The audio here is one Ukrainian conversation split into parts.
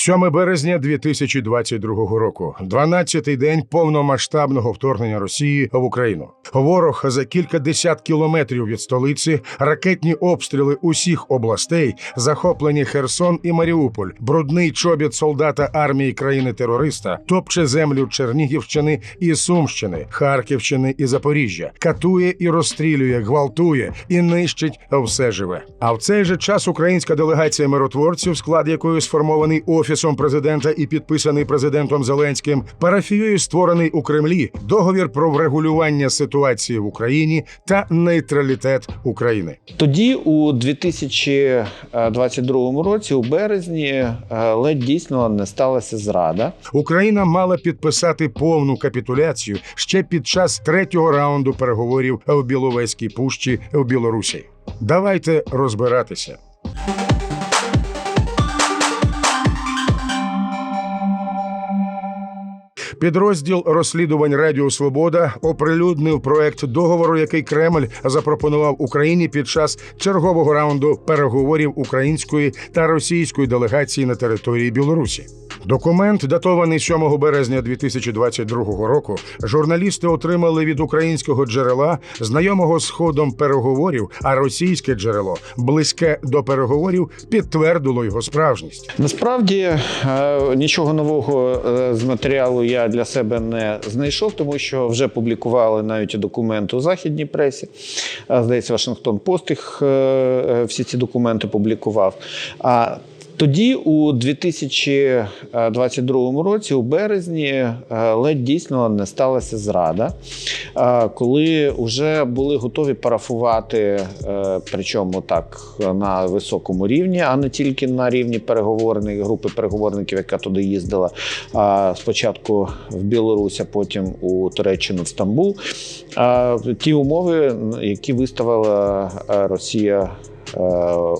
7 березня 2022 року, 12-й день повномасштабного вторгнення Росії в Україну. Ворог за кілька десят кілометрів від столиці, ракетні обстріли усіх областей, захоплені Херсон і Маріуполь, брудний чобіт солдата армії країни-терориста, топче землю Чернігівщини і Сумщини, Харківщини і Запоріжжя, катує і розстрілює, гвалтує і нищить все живе. А в цей же час українська делегація миротворців, склад якої сформований офісом президента і підписаний президентом Зеленським, парафією створений у Кремлі договір про врегулювання ситуації в Україні та нейтралітет України. Тоді, у 2022 році, у березні, е, ледь дійсно не сталася зрада. Україна мала підписати повну капітуляцію ще під час третього раунду переговорів в Біловезькій пущі в Білорусі. Давайте розбиратися. Підрозділ розслідувань Радіо Свобода оприлюднив проект договору, який Кремль запропонував Україні під час чергового раунду переговорів української та російської делегації на території Білорусі. Документ, датований 7 березня 2022 року, журналісти отримали від українського джерела, знайомого з ходом переговорів, а російське джерело, близьке до переговорів, підтвердило його справжність. Насправді е, нічого нового е, з матеріалу я для себе не знайшов, тому що вже публікували навіть документи у західній пресі. Е, Здається, Вашингтон Пост їх всі ці документи публікував. А тоді, у 2022 році, у березні, е, ледь дійсно не сталася зрада, е, коли вже були готові парафувати, е, причому так на високому рівні, а не тільки на рівні переговорної групи переговорників, яка туди їздила спочатку в Білорусь, а потім у Туреччину в Стамбул. Ті умови, які виставила Росія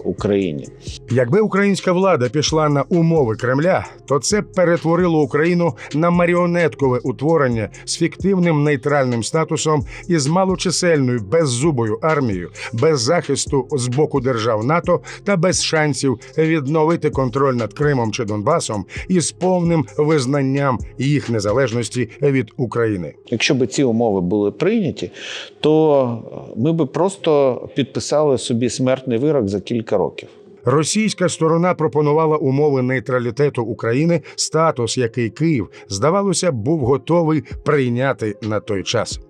Україні. Якби українська влада пішла на умови Кремля, то це перетворило Україну на маріонеткове утворення з фіктивним нейтральним статусом і з малочисельною беззубою армією, без захисту з боку держав НАТО та без шансів відновити контроль над Кримом чи Донбасом і з повним визнанням їх незалежності від України. Якщо б ці умови були прийняті, то ми б просто підписали собі смертний вирок за кілька років. Російська сторона пропонувала умови нейтралітету України, статус, який Київ, здавалося, був готовий прийняти на той час.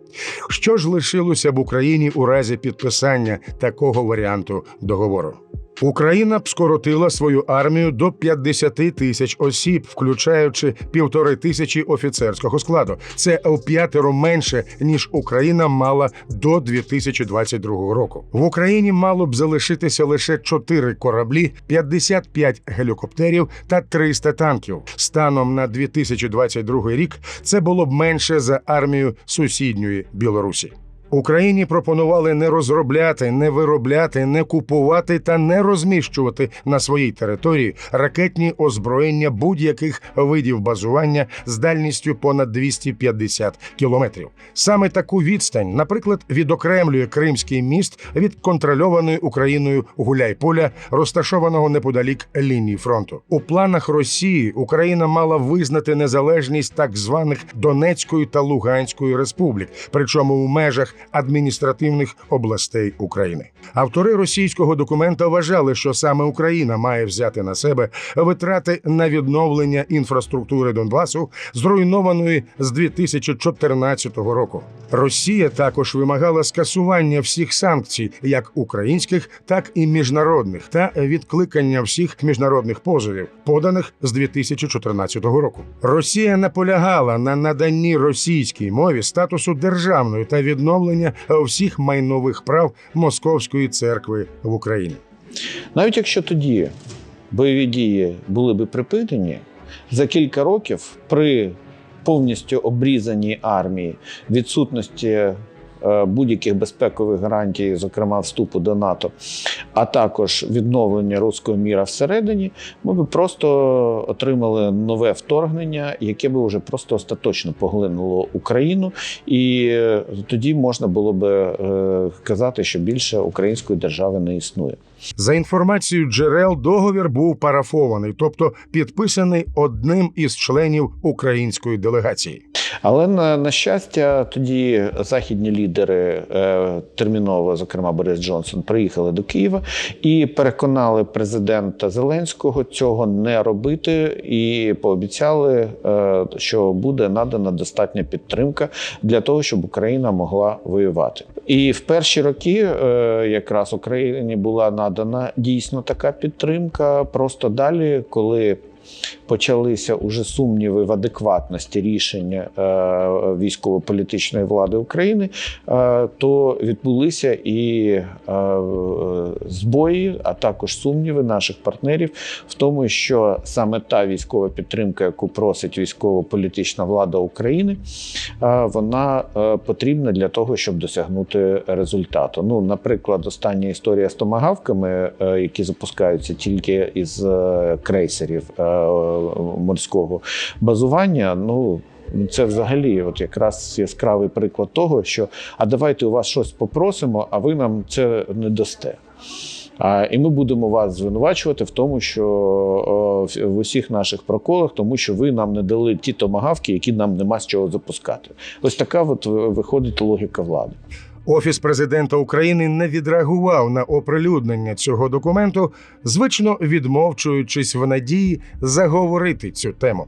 Що ж лишилося б Україні у разі підписання такого варіанту договору? Україна б скоротила свою армію до 50 тисяч осіб, включаючи півтори тисячі офіцерського складу. Це в п'ятеро менше ніж Україна мала до 2022 року. В Україні мало б залишитися лише 4 кораблі, 55 гелікоптерів та 300 танків. Станом на 2022 рік це було б менше за армію сусідньої Білорусі. Україні пропонували не розробляти, не виробляти, не купувати та не розміщувати на своїй території ракетні озброєння будь-яких видів базування з дальністю понад 250 кілометрів. Саме таку відстань, наприклад, відокремлює Кримський міст від контрольованої Україною Гуляйполя, розташованого неподалік лінії фронту. У планах Росії Україна мала визнати незалежність так званих Донецької та Луганської республік, причому у межах адміністративних областей України. Автори російського документа вважали, що саме Україна має взяти на себе витрати на відновлення інфраструктури Донбасу, зруйнованої з 2014 року. Росія також вимагала скасування всіх санкцій, як українських, так і міжнародних, та відкликання всіх міжнародних позовів, поданих з 2014 року. Росія наполягала на наданні російській мові статусу державної та відновлення всіх майнових прав Московської церкви в Україні. Навіть якщо тоді бойові дії були би припинені, за кілька років при повністю обрізаній армії, відсутності е, будь-яких безпекових гарантій, зокрема вступу до НАТО, а також відновлення руського міра всередині, ми б просто отримали нове вторгнення, яке би вже просто остаточно поглинуло Україну, і е, тоді можна було би е, казати, що більше української держави не існує. За інформацією джерел, договір був парафований, тобто підписаний одним із членів української делегації. Але на, на щастя, тоді західні лідери е, терміново, зокрема Борис Джонсон, приїхали до Києва і переконали президента Зеленського цього не робити, і пообіцяли, е, що буде надана достатня підтримка для того, щоб Україна могла воювати. І в перші роки е, якраз Україні була надана дійсно така підтримка. Просто далі, коли почалися уже сумніви в адекватності рішення е, військово-політичної влади України, е, то відбулися і е, збої, а також сумніви наших партнерів в тому, що саме та військова підтримка, яку просить військово-політична влада України, вона потрібна для того, щоб досягнути результату. Ну, наприклад, остання історія з томагавками, які запускаються тільки із крейсерів морського базування. Ну це взагалі, от якраз яскравий приклад того, що а давайте у вас щось попросимо, а ви нам це не дасте. А, і ми будемо вас звинувачувати в тому, що о, в- усіх наших проколах, тому що ви нам не дали ті томагавки, які нам нема з чого запускати. Ось така от виходить логіка влади. Офіс президента України не відреагував на оприлюднення цього документу, звично відмовчуючись в надії заговорити цю тему.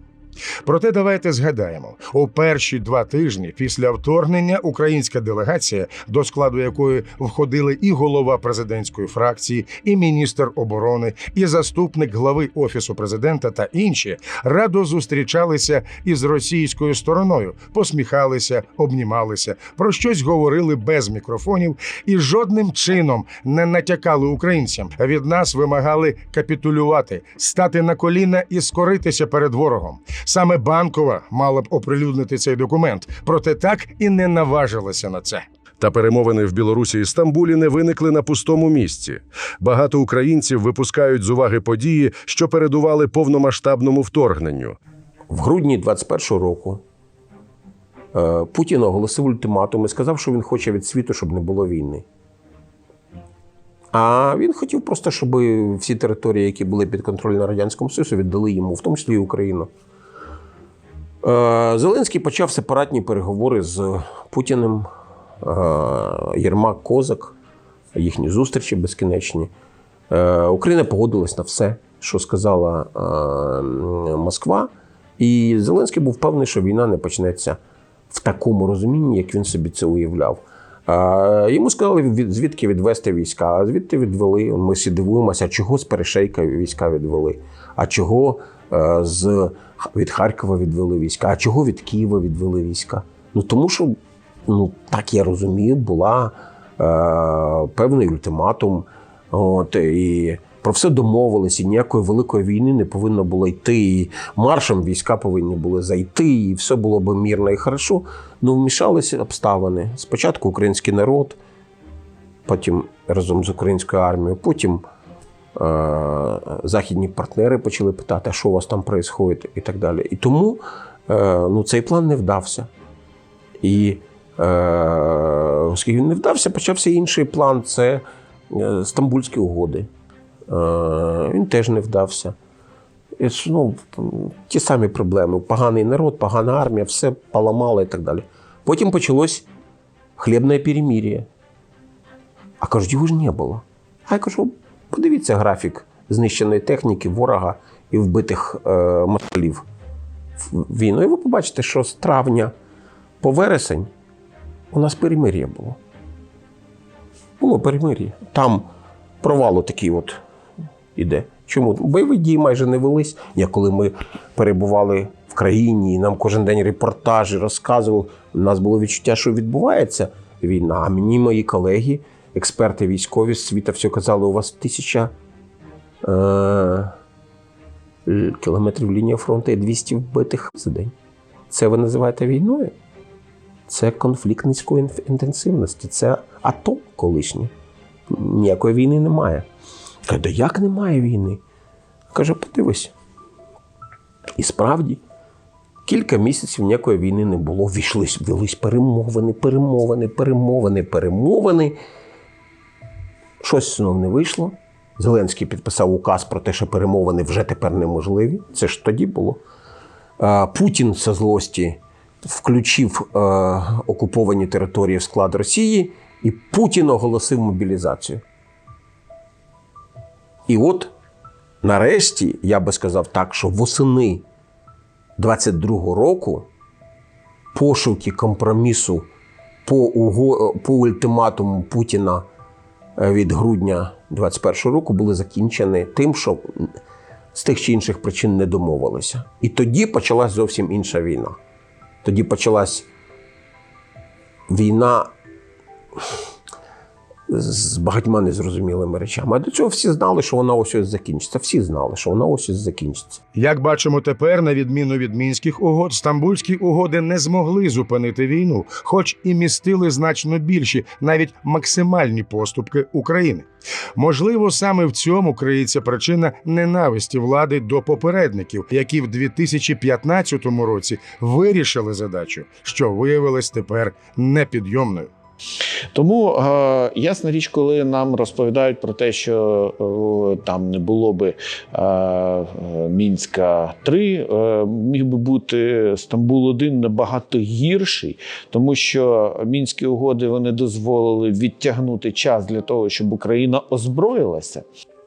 Проте давайте згадаємо: у перші два тижні після вторгнення українська делегація, до складу якої входили і голова президентської фракції, і міністр оборони, і заступник глави офісу президента та інші, радо зустрічалися із російською стороною, посміхалися, обнімалися, про щось говорили без мікрофонів і жодним чином не натякали українцям. Від нас вимагали капітулювати, стати на коліна і скоритися перед ворогом. Саме банкова мала б оприлюднити цей документ, проте так і не наважилася на це. Та перемовини в Білорусі і Стамбулі не виникли на пустому місці. Багато українців випускають з уваги події, що передували повномасштабному вторгненню. В грудні 21-го року е, Путін оголосив ультиматум і сказав, що він хоче від світу, щоб не було війни. А він хотів просто, щоб всі території, які були під контролем Радянському Союзу, віддали йому, в тому числі і Україну. Е, Зеленський почав сепаратні переговори з Путіним, е, Єрмак Козак, їхні зустрічі безкінечні. Е, Україна погодилась на все, що сказала Москва. І Зеленський був певний, що війна не почнеться в такому розумінні, як він собі це уявляв. Йому сказали, звідки відвести війська. А звідти відвели. Ми всі дивуємося, чого з Перешейка війська відвели, а чого з, від Харкова відвели війська, а чого від Києва відвели війська. Ну тому що, ну так я розумію, була е, певний ультиматум. От, і про все домовились, і ніякої великої війни не повинно було йти. І маршем війська повинні були зайти, і все було б мирно і хорошо. Ну, вмішалися обставини. Спочатку український народ, потім разом з українською армією, потім е- західні партнери почали питати, а що у вас там відбувається, і так далі. І тому е- ну, цей план не вдався. І е, оскільки він не вдався, почався інший план це е, Стамбульські угоди. Е, він теж не вдався. І, ну, ті самі проблеми. Поганий народ, погана армія, все поламало і так далі. Потім почалось хлібне перемір'я. А кажуть, його ж не було. А я кажу, подивіться графік знищеної техніки, ворога і вбитих е, москалів війну. І ви побачите, що з травня по вересень у нас перемир'я було. Було перемир'я. Там провал такий от іде. Чому? Бойові дії майже не велись. Я коли ми перебували в країні, і нам кожен день репортажі розказували, у нас було відчуття, що відбувається війна. А мені мої колеги, експерти військові з світа, все казали, у вас тисяча е- кілометрів лінія фронту і 200 вбитих за день. Це ви називаєте війною? Це конфлікт низької інтенсивності, це АТО колишнє. Ніякої війни немає. Каже, як немає війни? Каже, подивись. І справді, кілька місяців ніякої війни не було. Війшлись, велись перемовини, перемовини, перемовини, перемовини. Щось знов не вийшло. Зеленський підписав указ про те, що перемовини вже тепер неможливі. Це ж тоді було. Е, Путін з злості включив е, окуповані території в склад Росії, і Путін оголосив мобілізацію. І от нарешті, я би сказав так, що восени 22-го року пошуки компромісу по, уго... по ультиматуму Путіна від грудня 21-го року були закінчені тим, що з тих чи інших причин не домовилися. І тоді почалась зовсім інша війна. Тоді почалась війна з багатьма незрозумілими речами. А до цього всі знали, що вона ось ось закінчиться. Всі знали, що вона ось ось закінчиться. Як бачимо тепер, на відміну від мінських угод, стамбульські угоди не змогли зупинити війну, хоч і містили значно більші, навіть максимальні поступки України. Можливо, саме в цьому криється причина ненависті влади до попередників, які в 2015 році вирішили задачу, що виявилась тепер непідйомною. Тому е, ясна річ, коли нам розповідають про те, що е, там не було би е, Мінська 3 е, міг би бути Стамбул 1 набагато гірший, тому що мінські угоди вони дозволили відтягнути час для того, щоб Україна озброїлася.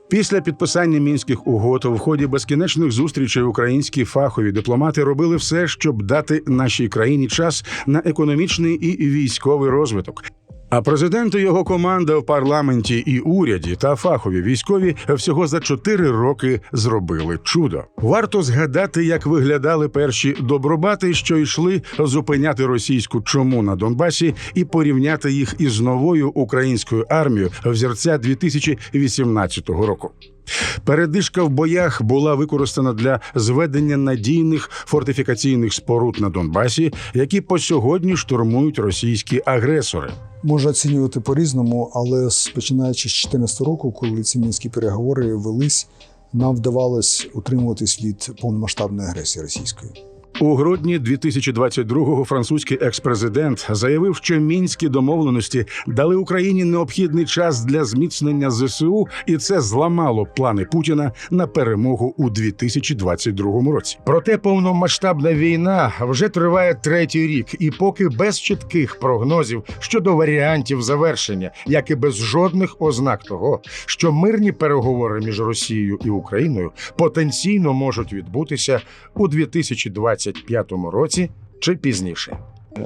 Після підписання мінських угод в ході безкінечних зустрічей українські фахові дипломати робили все, щоб дати нашій країні час на економічний і військовий розвиток. А президент і його команда в парламенті і уряді та фахові військові всього за чотири роки зробили чудо. Варто згадати, як виглядали перші добробати, що йшли зупиняти російську чому на Донбасі, і порівняти їх із новою українською армією взірця 2018 року. Передишка в боях була використана для зведення надійних фортифікаційних споруд на Донбасі, які по сьогодні штурмують російські агресори. Можна оцінювати по-різному, але з- починаючи з 2014 року, коли ці мінські переговори велись, нам вдавалось утримуватись від повномасштабної агресії російської. У грудні 2022-го французький експрезидент заявив, що мінські домовленості дали Україні необхідний час для зміцнення ЗСУ, і це зламало плани Путіна на перемогу у 2022 році. Проте повномасштабна війна вже триває третій рік, і поки без чітких прогнозів щодо варіантів завершення, як і без жодних ознак того, що мирні переговори між Росією і Україною потенційно можуть відбутися у 2025 році чи пізніше.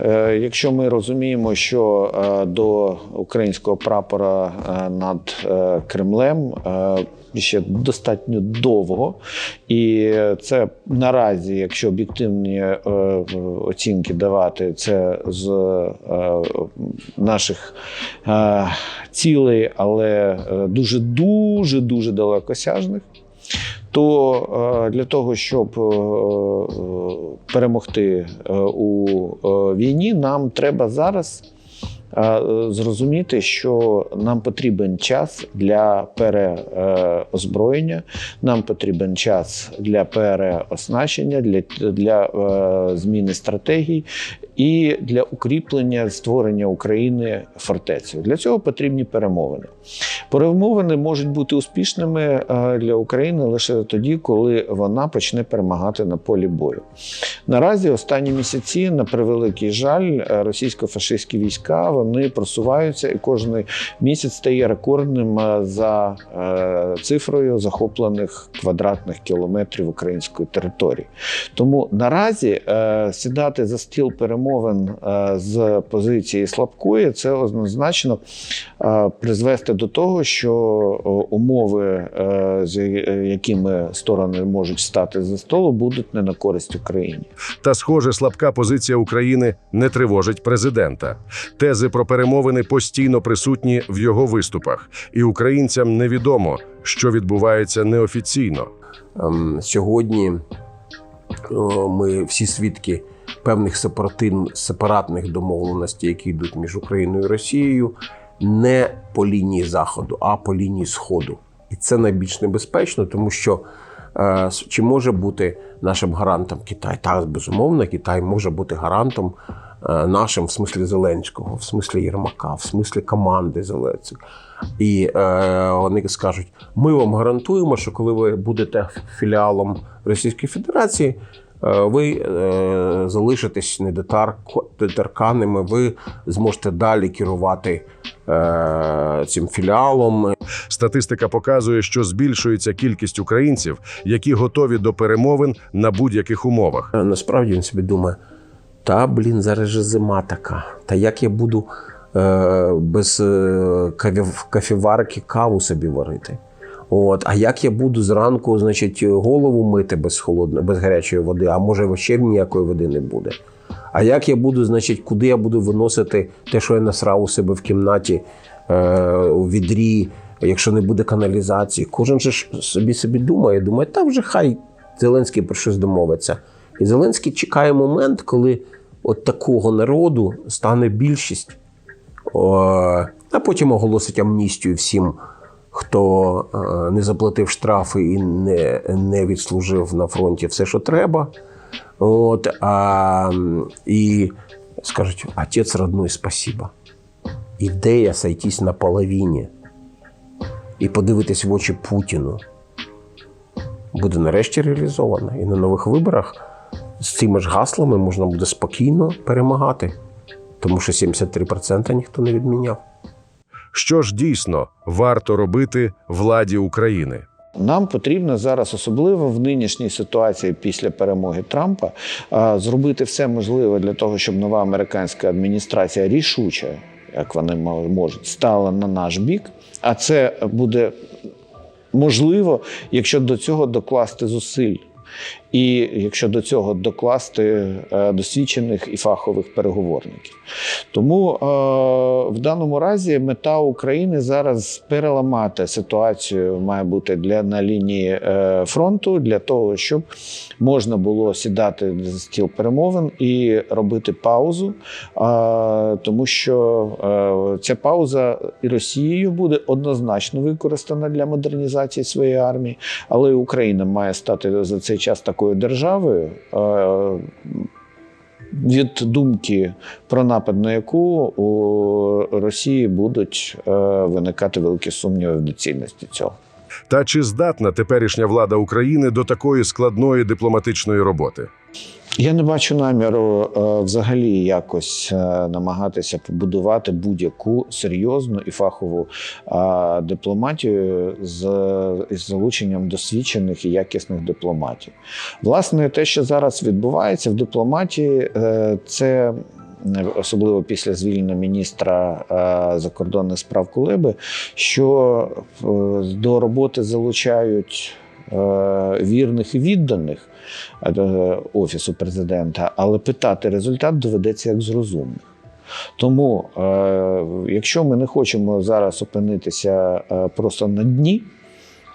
Е, Якщо ми розуміємо, що е, до українського прапора е, над Кремлем ще достатньо довго, і це наразі, якщо об'єктивні оцінки давати, це з наших цілей, але дуже дуже дуже далекосяжних. То е, для того, щоб е, е, перемогти у війні, нам треба зараз зрозуміти, що нам потрібен час для переозброєння, нам потрібен час для переоснащення, для, для зміни стратегій і для укріплення створення України фортецею. Для цього потрібні перемовини. Перемовини можуть бути успішними е, для України лише тоді, коли вона почне перемагати на полі бою. Наразі останні місяці, на превеликий жаль, е, російсько-фашистські війська вони просуваються, і кожен місяць стає рекордним е, за цифрою захоплених квадратних кілометрів української території. Тому наразі сідати за стіл перемовин з позиції слабкої це однозначно призвести до того, що умови, е, з якими сторони можуть стати за столу, будуть не на користь Україні. Та, схоже, слабка позиція України не тривожить президента. Тези про перемовини постійно присутні в його виступах, і українцям невідомо, що відбувається неофіційно. Ем, Сьогодні ми всі свідки певних сепаратин, сепаратних домовленостей, які йдуть між Україною і Росією, не по лінії Заходу, а по лінії Сходу. І це найбільш небезпечно, тому що е, чи може бути нашим гарантом Китай? Так, безумовно, Китай може бути гарантом е, нашим, в смислі Зеленського, в смислі Єрмака, в смислі команди Зеленського. І е, вони скажуть: ми вам гарантуємо, що коли ви будете філіалом Російської Федерації, е, ви е, залишитесь недотар- ви зможете далі керувати цим філіалом. Статистика показує, що збільшується кількість українців, які готові до перемовин на будь-яких умовах. Насправді він собі думає: та блін, зараз же зима така. Та як я буду е, без е, кафіварки каву собі варити? От, а як я буду зранку, значить, голову мити без холодної, без гарячої води, а може вообще ніякої води не буде. А як я буду, значить, куди я буду виносити те, що я насрав у себе в кімнаті е, у відрі, якщо не буде каналізації? Кожен же собі собі думає, думає, та вже хай Зеленський про щось домовиться. І Зеленський чекає момент, коли от такого народу стане більшість, а потім оголосить амністію всім, хто е, не заплатив штрафи і не, не відслужив на фронті все, що треба. От, а, і скажуть, отець родной, спасибо. Ідея сойтись на половині і подивитись в очі Путіну буде нарешті реалізована. І на нових виборах з цими ж гаслами можна буде спокійно перемагати, тому що 73% ніхто не відміняв. Що ж дійсно варто робити владі України? Нам потрібно зараз, особливо в нинішній ситуації після перемоги Трампа, зробити все можливе для того, щоб нова американська адміністрація рішуче, як вони можуть, стала на наш бік. А це буде можливо, якщо до цього докласти зусиль. І якщо до цього докласти е, досвідчених і фахових переговорників. Тому е, в даному разі мета України зараз переламати ситуацію має бути для на лінії е, фронту для того, щоб можна було сідати за стіл перемовин і робити паузу, тому що ця пауза і Росією буде однозначно використана для модернізації своєї армії, але і Україна має стати за цей час такою державою. від думки про напад на яку у Росії будуть е, виникати великі сумніви в доцільності цього. Та чи здатна теперішня влада України до такої складної дипломатичної роботи? Я не бачу наміру е, взагалі якось е, намагатися побудувати будь-яку серйозну і фахову е, дипломатію з, із залученням досвідчених і якісних дипломатів. Власне, те, що зараз відбувається в дипломатії, це. Особливо після звільнення міністра закордонних справ Кулеби, що до роботи залучають вірних і відданих, е, офісу президента, але питати результат доведеться як з розумних. Тому, е, якщо ми не хочемо зараз опинитися е, просто на дні,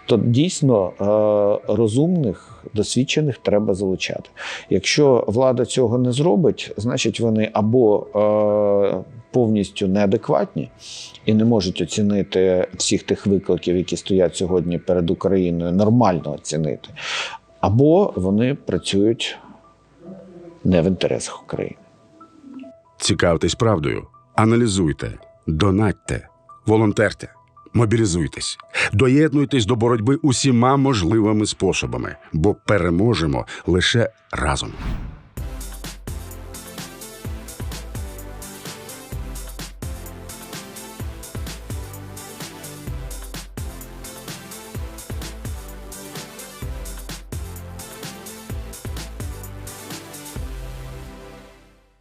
то дійсно е, розумних, досвідчених треба залучати. Якщо влада цього не зробить, значить вони або е, повністю неадекватні і не можуть оцінити всіх тих викликів, які стоять сьогодні перед Україною, нормально оцінити, або вони працюють не в інтересах України. Цікавтесь правдою, аналізуйте, донатьте, волонтерте, мобілізуйтесь, доєднуйтесь до боротьби усіма можливими способами, бо переможемо лише разом.